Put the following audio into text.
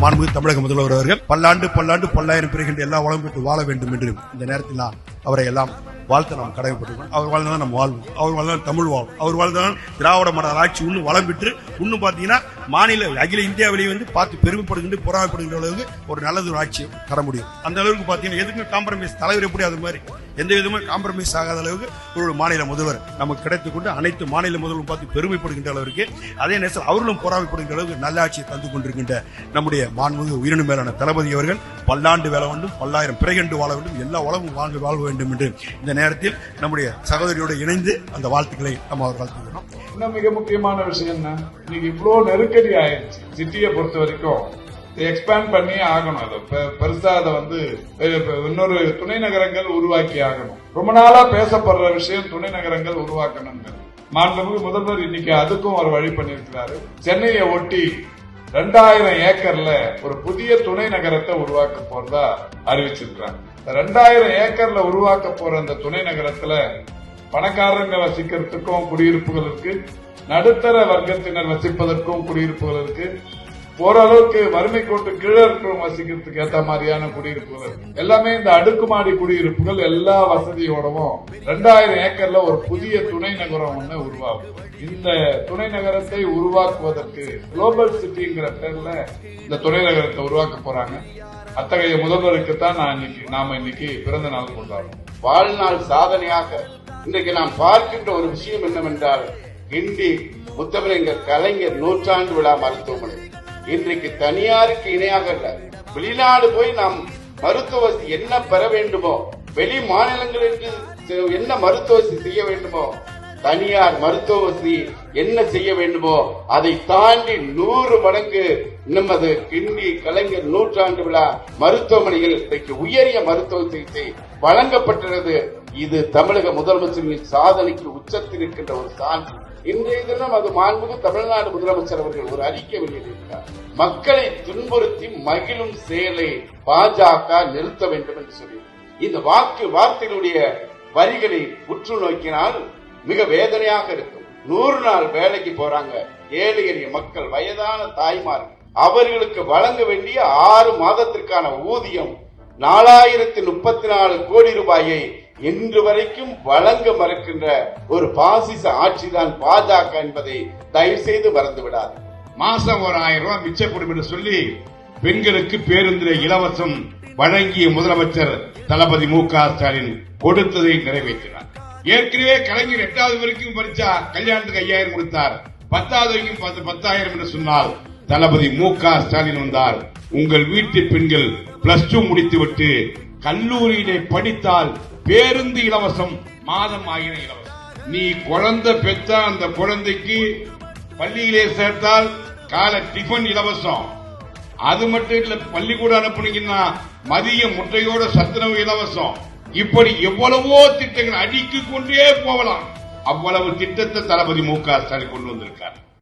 மாண்புமிகு தமிழக முதல்வர் அவர்கள் பல்லாண்டு பல்லாண்டு பல்லாயிரம் பிறகின்ற எல்லா வளம் பெற்று வாழ வேண்டும் என்று இந்த நேரத்தில் நான் அவரை எல்லாம் வாழ்த்த நாம் கடமைப்பட்டிருக்கோம். அவர் வாழ்ந்தான் நம்ம வாழ்வோம். அவர் வாழ்ந்தான் தமிழ் வாழும் அவர் வாழ்ந்தான் திராவிட மாடல் ஆட்சி இன்னும் வளம் பெற்று இன்னும் பார்த்தீங்கன்னா மாநில அகில இந்தியாவிலேயே வந்து பார்த்து பெருமைப்படுகின்ற பொறாமைப்படுகின்ற அளவுக்கு ஒரு நல்லது ஒரு ஆட்சி தர முடியும். அந்த அளவுக்கு பார்த்தீங்கன்னா எதுக்கு காம்ப்ரமைஸ் தலைவர் எப்படி அது மாதிரி எந்த விதமும் காம்ப்ரமைஸ் ஆகாத அளவுக்கு ஒரு மாநில முதல்வர் நமக்கு கிடைத்துக் கொண்டு அனைத்து மாநில முதல்வரும் பார்த்து பெருமைப்படுகின்ற அளவிற்கு அதே நேரத்தில் அவர்களும் பொறாமைப்படுகின்ற அளவுக்கு நல்லாட்சியை தந்து கொண்டிருக்கின்ற நம்முடைய மாண்புமிகு உயிரினு மேலான தளபதி அவர்கள் பல்லாண்டு வேலை வேண்டும் பல்லாயிரம் பிறகண்டு வாழ வேண்டும் எல்லா உலகம் வாழ்ந்து வாழ வேண்டும் என்று இந்த நேரத்தில் நம்முடைய சகோதரியோடு இணைந்து அந்த வாழ்த்துக்களை நம்ம அவர் வாழ்த்துக்கிறோம் இன்னும் மிக முக்கியமான விஷயம் என்ன? இன்னைக்கு இவ்வளவு நெருக்கடி ஆயிடுச்சு. சிட்டியை பொறுத்த வரைக்கும் எக்ஸ்பேண்ட் பண்ணியே ஆகணும். அதை பெ- பெருசா அதை வந்து இன்னொரு துணை நகரங்கள் உருவாக்கி ஆகணும். ரொம்ப நாளா பேசப்படுற விஷயம் துணை நகரங்கள் உருவாக்கணுங்கிறது மாண்புமிகு முதல்வர் இன்னைக்கு அதுக்கும் ஒரு வழி பண்ணியிருக்கிறாரு. சென்னையை ஒட்டி ரெண்டாயிரம் ஏக்கர்ல ஒரு புதிய துணை நகரத்தை உருவாக்க போறதா அறிவிச்சிருக்கிறாங்க. ரெண்டாயிரம் ஏக்கர்ல உருவாக்க போற அந்த துணை நகரத்துல பணக்காரங்க வசிக்கிறதுக்கும் குடியிருப்புகள் இருக்கு. நடுத்தர வர்க்கத்தினர் வசிப்பதற்கும் குடியிருப்புகள் இருக்கு. ஓரளவுக்கு வறுமை கொண்டு கீழே இருக்கிறவங்க வசிக்கிறதுக்கு ஏத்த மாதிரியான குடியிருப்புகள். எல்லாமே இந்த அடுக்குமாடி குடியிருப்புகள் எல்லா வசதியோடவும் ரெண்டாயிரம் ஏக்கர்ல ஒரு புதிய துணை நகரம் ஒண்ணு உருவாகும். இந்த துணை நகரத்தை உருவாக்குவதற்கு குளோபல் சிட்டிங்கிற பேர்ல இந்த துணை நகரத்தை உருவாக்க போறாங்க. அத்தகைய முதல்வருக்கு தான் நான் இன்னைக்கு நாம இன்னைக்கு பிறந்த நாள் கொண்டாடுறோம். வாழ்நாள் சாதனையாக இன்றைக்கு நாம் பார்க்கின்ற ஒரு விஷயம் என்னவென்றால் கிண்டி முத்தமிழர் கலைஞர் நூற்றாண்டு விழா மருத்துவமனை. இன்றைக்கு தனியாருக்கு இணையாக வெளிநாடு போய் நாம் மருத்துவ வசதி என்ன பெற வேண்டுமோ வெளி மாநிலங்களுக்கு என்ன மருத்துவ வசதி செய்ய வேண்டுமோ தனியார் மருத்துவ வசதி என்ன செய்ய வேண்டுமோ அதை தாண்டி நூறு மடங்கு நமது கிண்டி கலைஞர் நூற்றாண்டு விழா மருத்துவமனையில் இன்றைக்கு உயரிய மருத்துவ சிகிச்சை வழங்கப்பட்டுள்ளது இது தமிழக முதலமைச்சரின் சாதனைக்கு உச்சத்தில் இருக்கின்ற ஒரு சான்று. இன்றைய தினம் அது மாண்புக்கு தமிழ்நாடு முதலமைச்சர் அவர்கள் ஒரு அறிக்கை வெளியிட்டிருக்கிறார். மக்களை துன்புறுத்தி மகிழும் செயலை பாஜக நிறுத்த வேண்டும் என்று சொல்லி இந்த வாக்கு வார்த்தைகளுடைய வரிகளை உற்று நோக்கினால் மிக வேதனையாக இருக்கும். நூறு நாள் வேலைக்கு போறாங்க. ஏழை எளிய மக்கள் வயதான தாய்மார். அவர்களுக்கு வழங்க வேண்டிய ஆறு மாதத்திற்கான ஊதியம் நாலாயிரத்தி முப்பத்தி நாலு கோடி ரூபாயை இன்று வரைக்கும் வழங்க மறுக்கின்ற ஒரு பாசிச ஆட்சிதான் பாஜக என்பதை தயவு செய்து மறந்து விடாது. மாசம் ஒரு ஆயிரம் ரூபாய் மிச்சப்படும் என்று சொல்லி பெண்களுக்கு பேருந்தில இலவசம் வழங்கிய முதலமைச்சர் தளபதி மு க ஸ்டாலின் கொடுத்ததை நிறைவேற்றினார். ஏற்கனவே கலைஞர் எட்டாவது வரைக்கும் பறிச்சா கல்யாணத்துக்கு ஐயாயிரம் கொடுத்தார். பத்தாவது வரைக்கும் பத்து பத்தாயிரம் என்று சொன்னால் தளபதி மு க ஸ்டாலின் வந்தார். உங்கள் வீட்டு பெண்கள் பிளஸ் டூ முடித்துவிட்டு கல்லூரியிலே படித்தால் பேருந்து இலவசம் மாதம் ஆகின இலவசம். நீ குழந்தை பெற்ற அந்த குழந்தைக்கு பள்ளியிலே சேர்த்தால் கால டிஃபன் இலவசம். அது மட்டும் இல்ல பள்ளிக்கூடம் அனுப்புனீங்கன்னா மதிய முட்டையோட சத்துணவு இலவசம். இப்படி எவ்வளவோ திட்டங்கள் அடுக்கிக் கொண்டே போகலாம். அவ்வளவு திட்டத்தை தளபதி மு க ஸ்டாலின் கொண்டு வந்திருக்கார்.